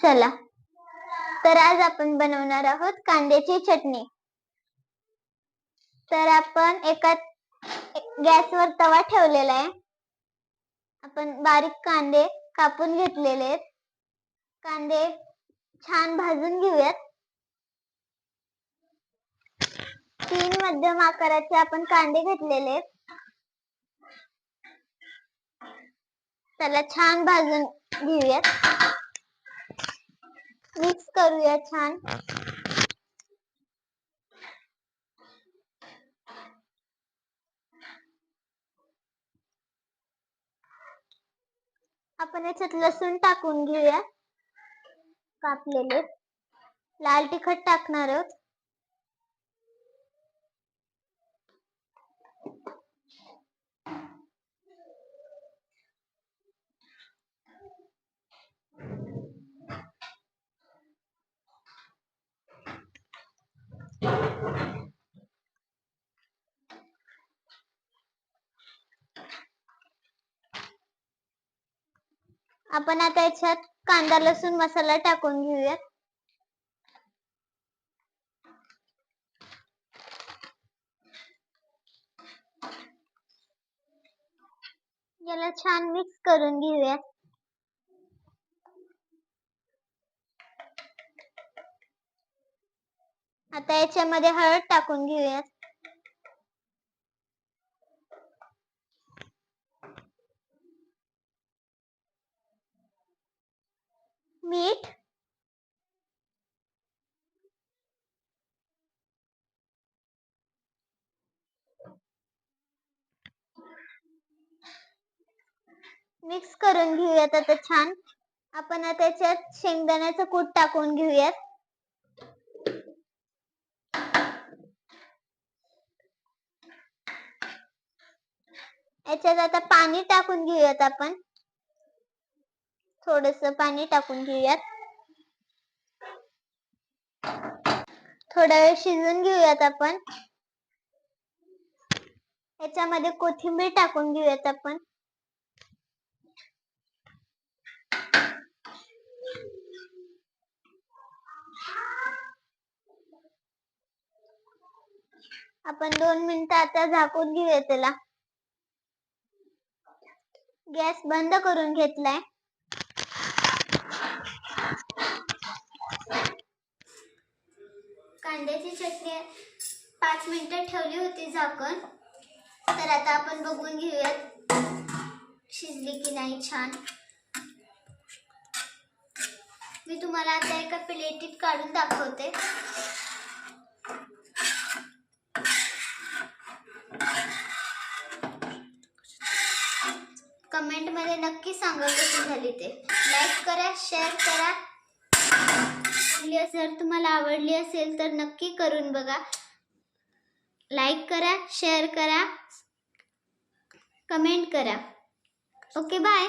चला. तर आज आपण बनवणार आहोत कांद्याची चटणी. तर आपण एका गॅसवर तवा ठेवलेला आहे. आपण बारीक कांदे कापून घेतलेले आहेत. कांदे छान भाजून घेऊयात. तीन मध्यम आकाराचे आपण कांदे घेतलेले आहेत. त्याला छान भाजून घेऊयात. करूया छान. आपण याच्यात लसूण टाकून घेऊया. कापलेले. लाल तिखट टाकणार आहोत. आपण आता याच्यात कांदा लसूण मसाला टाकून घेऊयात. याला छान मिक्स करून घेऊयात. आता याच्यामध्ये हळद टाकून घेऊयात. मीठ. मिक्स करून घेऊयात आता छान. आपण आता त्याच्यात शेंगदाण्याचं कूट टाकून घेऊयात. याच्यात आता पाणी टाकून घेऊयात आपण. थोडस पाणी टाकून घेऊयात. थोडा वेळ शिजवून घेऊयात आपण. याच्यामध्ये कोथिंबीर टाकून घेऊयात आपण. आपण दोन मिनिटं आता झाकून घेऊया त्याला. गॅस बंद करून घेतलाय. कांद्याची चटणी पाच मिनटं ठेवली होती झाकण. तर आता आपण बघून घेऊयात शिजली की नाही छान. मी तुम्हाला आता एका प्लेटीत काढून दाखवते. कमेंटमध्ये नक्की सांगा कशी झाली ते. लाईक करा शेअर करा. जर तुम्हाला आवडली असेल तर नक्की करून बघा. लाईक करा शेअर करा कमेंट करा. Okay bye